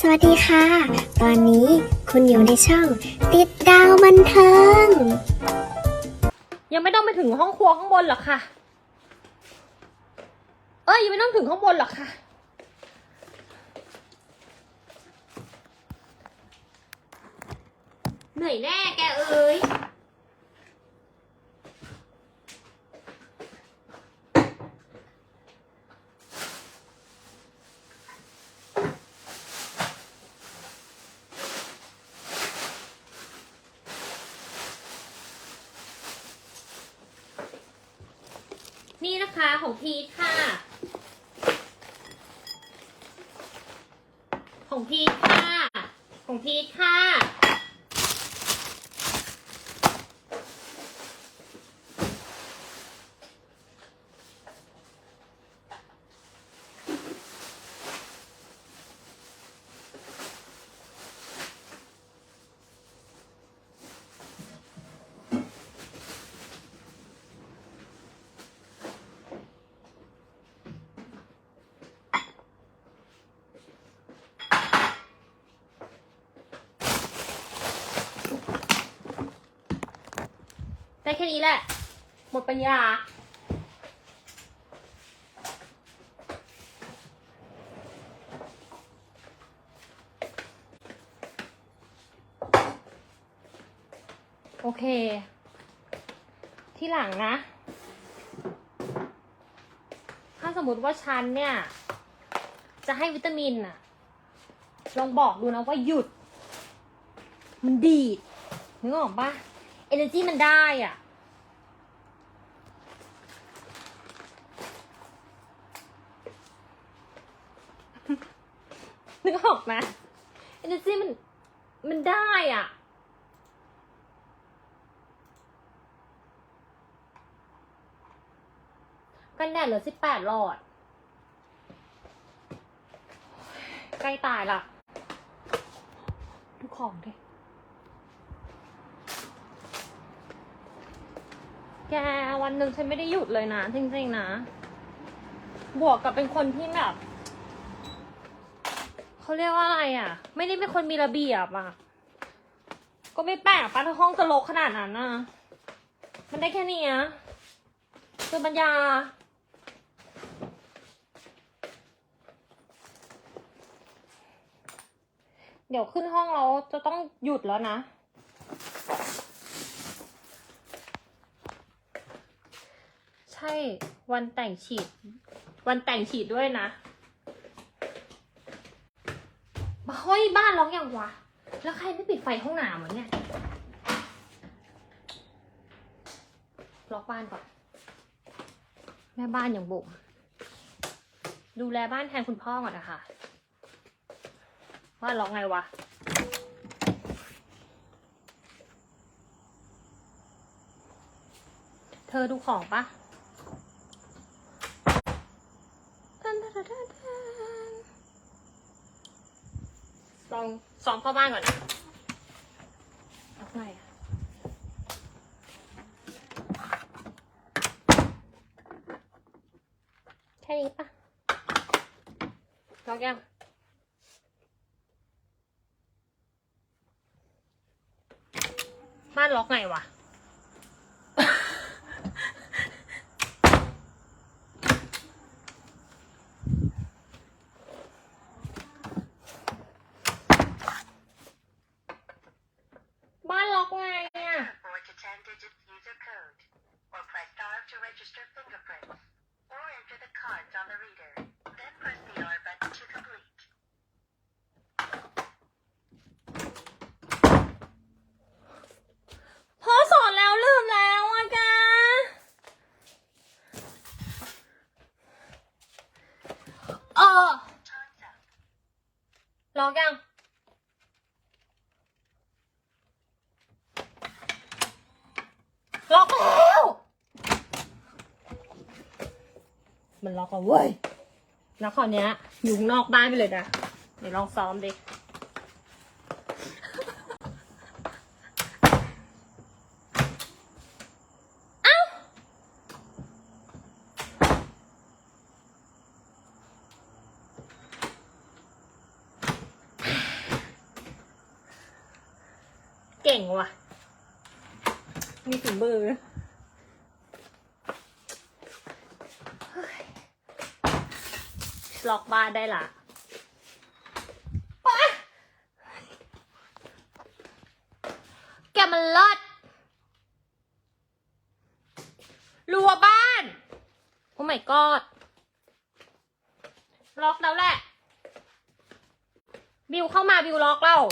สวัสดีค่ะ ตอนนี้คุณอยู่ในช่อง ติดดาวบันเทิง ยังไม่ต้องไปถึงห้องครัวข้างบนหรอกค่ะ เอ้ยยังไม่ต้องถึงข้างบนหรอกค่ะ เหนื่อยแน่แกเอ้ย นี่นะคะของพีทค่ะ ของพีทค่ะ ของพีทค่ะ ได้แค่นี้แหละ หมดปัญญา โอเค ที่หลังนะ ถ้าสมมติว่าฉันเนี่ย จะให้วิตามินอะลองบอกดูนะว่าหยุด มันดีดนึกออกปะ energy มันได้อะ นึกออกไหม energy มัน มันได้อะกันแดดเหลือสิบแปดหลอด ใกล้ตายละ ดูของดิ แกวันหนึ่งฉันไม่ได้หยุดเลยนะจริงๆนะ บวกกับเป็นคนที่แบบเขาเรียกว่าอะไรอะ ไม่ได้เป็นคนมีระเบียบอะ ก็ไม่แปลกปะถ้าห้องจะรกขนาดนั้นนะมันได้แค่นี้อะคือปัญญาเดี๋ยวขึ้นห้องเราจะต้องหยุดแล้วนะ ช่วันแต่งฉีด วันแต่งฉีดด้วยนะเฮ้ยบ้านร้องอย่างวะ แล้วใครไม่ปิดไฟห้องน้ำวะเนี่ย ล็อกบ้านก่อน แม่บ้านอย่างบุ๋มดูแลบ้านแทนคุณพ่อก่อนนะคะว่าล็อกไงวะเธอดูของปะ ทันทันทันทันทัน ลองซ้อมเข้าบ้านก่อนนะเอาไงอะแค่นี้ปะล็อกยังบ้านล็อกไงวะ ล็อกแล้ว มันล็อกแล้เว้ย แล้วคราวเนี้ยอยู่นอกบ้านไปเลยนะ เดี๋ยวลองซ้อมดิ เก่งว่ะ มีฝีมือเฮ้ยล็อกบ้านได้ละแกมันเลิศรัวบ้าน โอ้ my god ล็อกแล้วแหละ บิวเข้ามาบิวล็อกแล้ว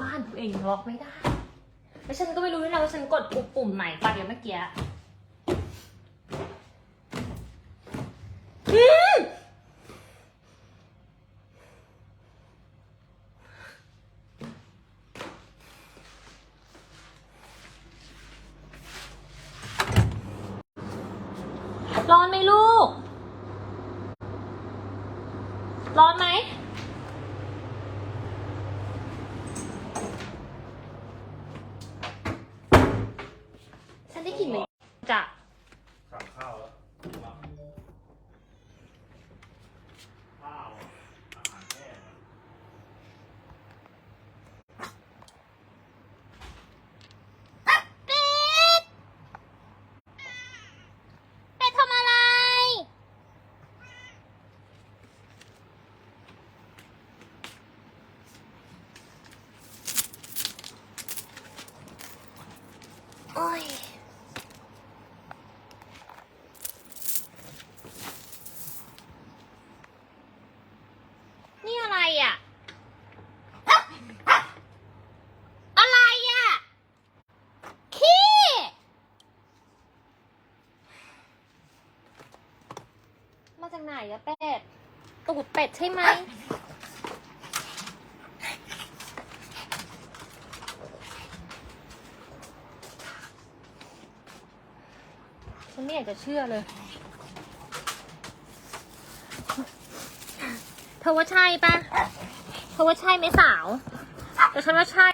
บ้านตัวเองล็อกไม่ได้ แล้วฉันก็ไม่รู้ด้วยนะว่าฉันกดปุ่มไหนไปเดี๋ยวเมื่อกี้ร้อนไหมลูก ร้อนไหม ฉันได้กลิ่นเลยจะ สั่งข้าวแล้วรับข้าวอาหารแห้ง เป็ด เป็ดทำอะไร โอ้ย นี่อะไรอะ อะไรอะ ขี้ มาจากไหน อะเป็ด ตูดเป็ดใช่ไหม ฉันไม่อยากจะเชื่อเลย เธอว่าใช่ปะเธอว่าใช่ไหมสาว แต่ฉันว่าใช่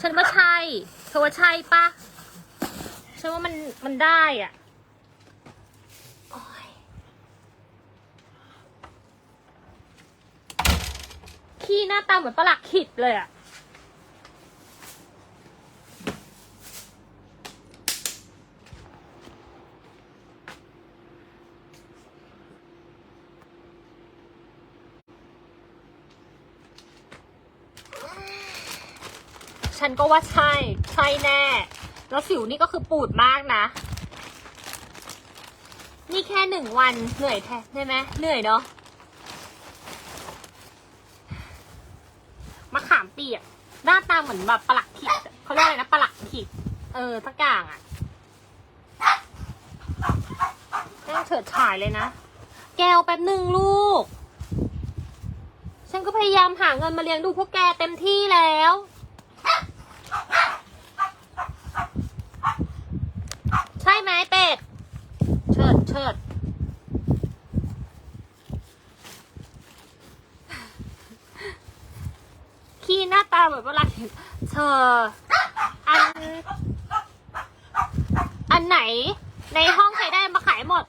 ฉันว่าใช่ เธอว่าใช่ปะฉันว่ามันมันได้อะโอ๊ย ขี้หน้าตาเหมือนประหลักขิดเลยอะฉันก็ว่าใช่ ใช่แน่ แล้วสิวนี่ก็คือปูดมากนะ นี่แค่หนึ่งวันเหนื่อยแท้ใช่ไหมเหนื่อยเนาะมะ ขามเปียกหน้าตาเหมือนแบบปลักขิดเขาเรียกอะไรนะปลักขิดเออสักอย่างอะแม่งเฉิดฉายเลยนะ แกวแป๊บหนึ่งลูก ฉันก็พยายามหาเงินมาเลี้ยงดูพวกแกเต็มที่แล้ว ใช่ไหมเป็ดเชิดเชิด ขี้หน้าตาเหมือนเวลาเห็นเธออัน อันไหน ในห้องใครได้มาขายหมด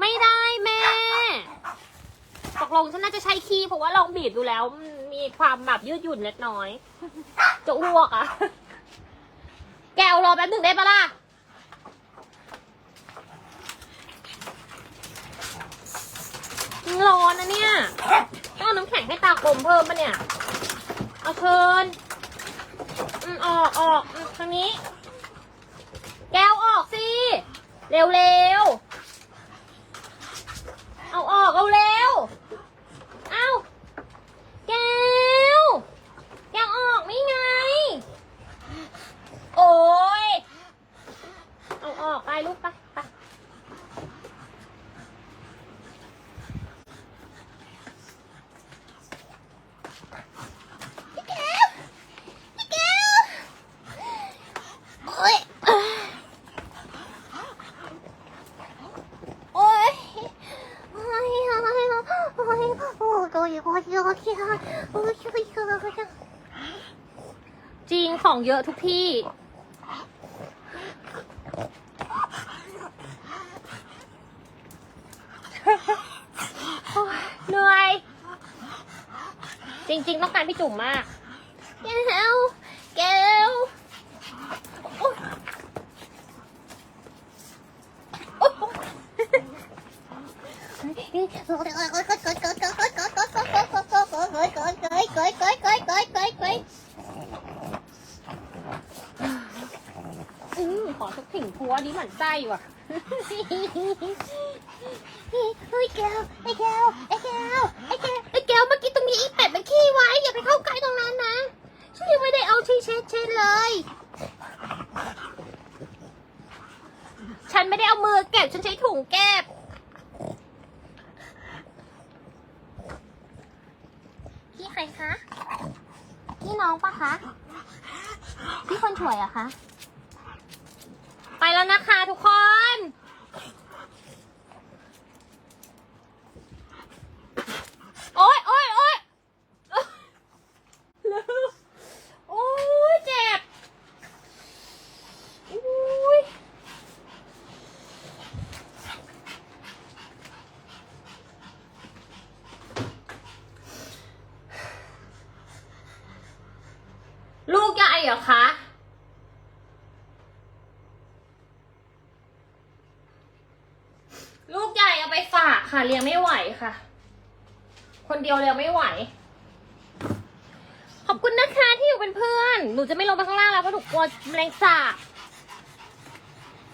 ไม่ได้แม่ตกลงฉันน่าจะใช้ขี้เพราะว่าลองบีบดูแล้ว มีความแบบยืดหยุ่นเล็กน้อย จะอ้วกอะแกวรอแป๊บหนึ่งได้ปะล่ะร้อนนะเนี่ย ต้องเอาน้ำแข็งให้ตากลมเพิ่มปะเนี่ย เอาเชิญอืมออกออกอืมทางนี้ แก้วออกสิ เร็วเร็วๆ จริงของเยอะทุกที่ เหนื่อย จริง ๆ ต้องการพี่จุ๋มมากแก้วแก้ว โอ๊ยโอ๊ยอืมขอสักถิ่งพัวดิ หมันไส้ว่ะ เฮ้ยแก้วไอ้แก้วไอ้แก้วไอ้แก้วไอ้แก้วเมื่อกี้ตรงนี้อีเป็ดมันขี้ไว้อย่าไปเข้าใกล้ตรงนั้นนะฉันยังไม่ได้เอาที่เช็ดเช็ดเลย ฉันไม่ได้เอามือเก็บ ฉันใช้ถุงเก็บ พี่ใครคะพี่น้องปะคะพี่คนสวยอะคะ ไปแล้วนะคะทุกคน โอ๊ยโอ๊ยโอ๊ยเร็วโอ๊ยเจ็บอุ๊ยลูกใหญ่ เหรอคะลูกใหญ่เอาไปฝากค่ะเลี้ยงไม่ไหวค่ะ คนเดียวเลี้ยงไม่ไหว ขอบคุณนะคะที่อยู่เป็นเพื่อน หนูจะไม่ลงไปข้างล่างแล้วเพราะหนูกลัวแมลงสาบ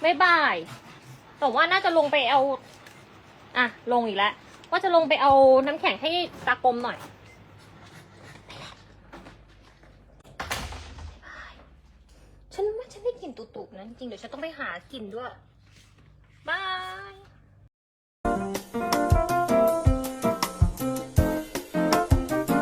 ไม่บายแต่ว่าน่าจะลงไปเอา อะ ลงอีกแล้วว่าจะลงไปเอาน้ำแข็งให้ตากลมหน่อย กลิ่นตุบๆนะจริงเดี๋ยวฉันต้องไปหากลิ่นด้วยบาย